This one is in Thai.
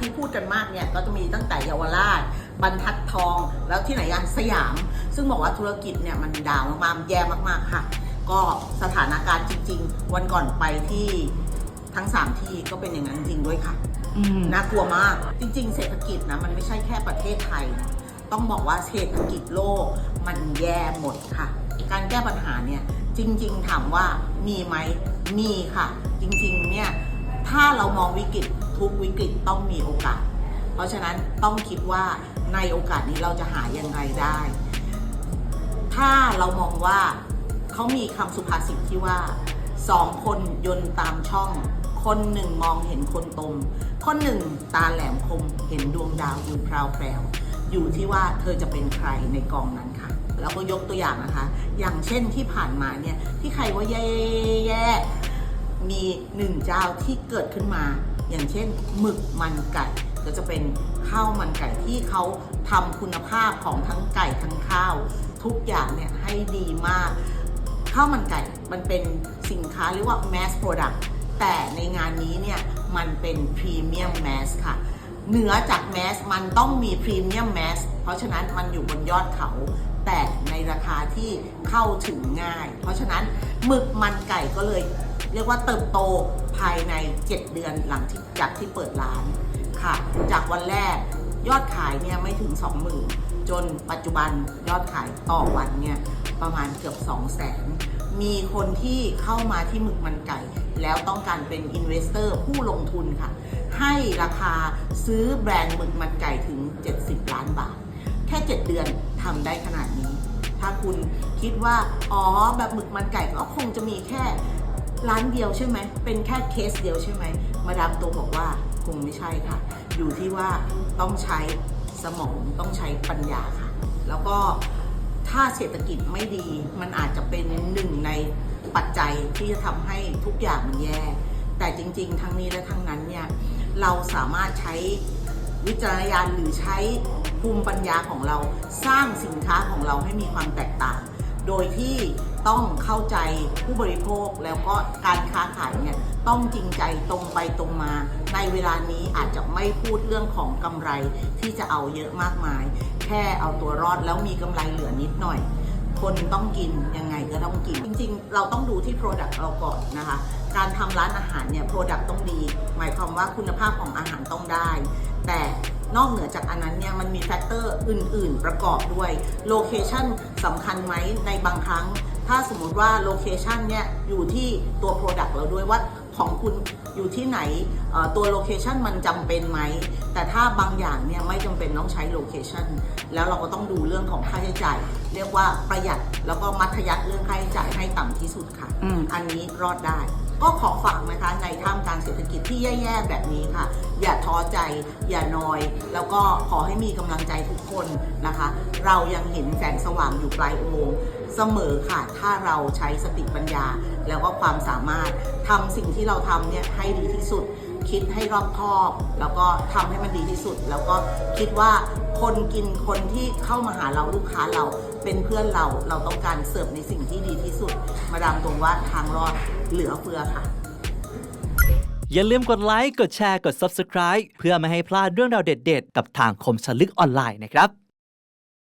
ก็จะมีตั้งแต่เยาวราชบรรทัดทองแล้วที่ไหนยันสยาม ซึ่งบอกว่าธุรกิจเนี่ยมันดาวมากๆแย่มากๆค่ะ ก็สถานการณ์จริง ๆ วันก่อนไปที่ทั้ง 3 ที่ก็เป็นอย่างนั้นจริงๆด้วยค่ะอืมน่ากลัวมากจริง ๆ เศรษฐกิจนะมันไม่ใช่แค่ประเทศไทย ต้องบอกว่าเศรษฐกิจโลกมันแย่หมดค่ะ การแก้ปัญหาเนี่ยจริง ๆ ถามว่ามีไหมมีค่ะ จริง ๆ เนี่ยถ้า เรามองวิกฤตทุกวิกฤตต้องมีโอกาส เพราะฉะนั้นต้องคิดว่าในโอกาสนี้เราจะหายังไงได้ ถ้าเรามองว่าเขามีคำสุภาษิตที่ว่าสองคนยนต์ตามช่อง คนหนึ่งมองเห็นคนตม คนหนึ่งตาแหลมคมเห็นดวงดาวอยู่พราวแปรวอยู่ที่ว่าเธอจะเป็นใครในกองนั้นค่ะ แล้วก็ยกตัวอย่างนะคะ อย่างเช่นที่ผ่านมาเนี่ย ที่ใครว่าแย่ๆ มีหนึ่งเจ้าที่เกิดขึ้นมา อย่างเช่นหมึกมันไก่ก็จะเป็นข้าวมันไก่ที่เขาทำคุณภาพของทั้งไก่ทั้งข้าว ทุกอย่างเนี่ยให้ดีมากข้าวมันไก่มันเป็นสินค้าเรียกว่า mass product แต่ในงานนี้เนี่ยมันเป็น premium mass ค่ะเหนือจาก mass มันต้องมี premium mass เพราะฉะนั้นมันอยู่บนยอดเขา แต่ในราคาที่เข้าถึงง่าย เพราะฉะนั้นหมึกมันไก่ก็เลย เรียกว่าเติบโตภายใน 7 เดือนหลังที่จากที่เปิดร้านค่ะ จากวันแรกยอดขายเนี่ยไม่ถึง 20,000 จนปัจจุบันยอดขายต่อวันเนี่ยประมาณเกือบ 2 0 0 0 0 0 มีคนที่เข้ามาที่หมึกมันไก่ แล้วต้องการเป็นอินเวสเตอร์ผู้ลงทุนค่ะ ให้ราคาซื้อแบรนด์หมึกมันไก่ถึง 70 ล้านบาท แค่ 7 เดือนทำได้ขนาดนี้ ถ้าคุณคิดว่า อ๋อแบบหมึกมันไก่ก็คงจะมีแค่ ร้านเดียวใช่ไหม เป็นแค่เคสเดียวใช่ไหม มาดามตัวบอกว่าคงไม่ใช่ค่ะ อยู่ที่ว่าต้องใช้สมองต้องใช้ปัญญาค่ะ แล้วก็ถ้าเศรษฐกิจไม่ดี มันอาจจะเป็นหนึ่งในปัจจัยที่จะทำให้ทุกอย่างมันแย่ แต่จริง ๆ ทั้งนี้และทั้งนั้นเนี่ย เราสามารถใช้วิจารณญาณหรือใช้ภูมิปัญญาของเราสร้างสินค้าของเราให้มีความแตกต่าง โดยที่ต้องเข้าใจผู้บริโภคแล้วก็การค้าขายเนี่ยต้องจริงใจตรงไปตรงมา ในเวลานี้อาจจะไม่พูดเรื่องของกำไรที่จะเอาเยอะมากมาย แค่เอาตัวรอดแล้วมีกำไรเหลือนิดหน่อย คนต้องกินยังไงก็ต้องกิน จริงๆ เราต้องดูที่ Product เราก่อนนะคะ การทำร้านอาหารเนี่ย Product ต้องดี หมายความว่าคุณภาพของอาหารต้องได้ แต่ นอกเหนือจากอันนั้นเนี่ยมันมีแฟกเตอร์อื่น ๆ ประกอบด้วยโลเคชันสำคัญไหมในบางครั้ง ถ้าสมมุติว่าโลเคชันเนี่ยอยู่ที่ตัว Product เราด้วยว่าของคุณอยู่ที่ไหนเอ่อตัวโลเคชันมันจำเป็นไหม แต่ถ้าบางอย่างเนี่ยไม่จำเป็นต้องใช้โลเคชันแล้วเราก็ต้องดูเรื่องของค่าใช้จ่าย เรียกว่าประหยัดแล้วก็มัธยัติเรื่องค่าใช้จ่ายให้ต่ำที่สุดค่ะอืมอันนี้รอดได้ ก็ขอฝากนะคะในท่ามกลางเศรษฐกิจที่แย่ๆแบบนี้ค่ะ อย่าท้อใจ อย่านอย แล้วก็ขอให้มีกำลังใจทุกคนนะคะ เรายังเห็นแสงสว่างอยู่ปลายอุโมงค์เสมอค่ะ ถ้าเราใช้สติปัญญา แล้วก็ความสามารถทำสิ่งที่เราทำเนี่ยให้ดีที่สุด คิดให้รอบคอบ แล้วก็ทำให้มันดีที่สุด แล้วก็คิดว่าคนกินคนที่เข้ามาหาเราลูกค้าเราเป็นเพื่อนเราเราต้องการเสิร์ฟในสิ่งที่ดีที่สุด มาดามตรงว่าทางรอดเหลือเฟือค่ะ อย่าลืมกดไลค์ กดแชร์ กด Subscribe เพื่อไม่ให้พลาดเรื่องราวเด็ดๆ กับทางคมสลึกออนไลน์นะครับ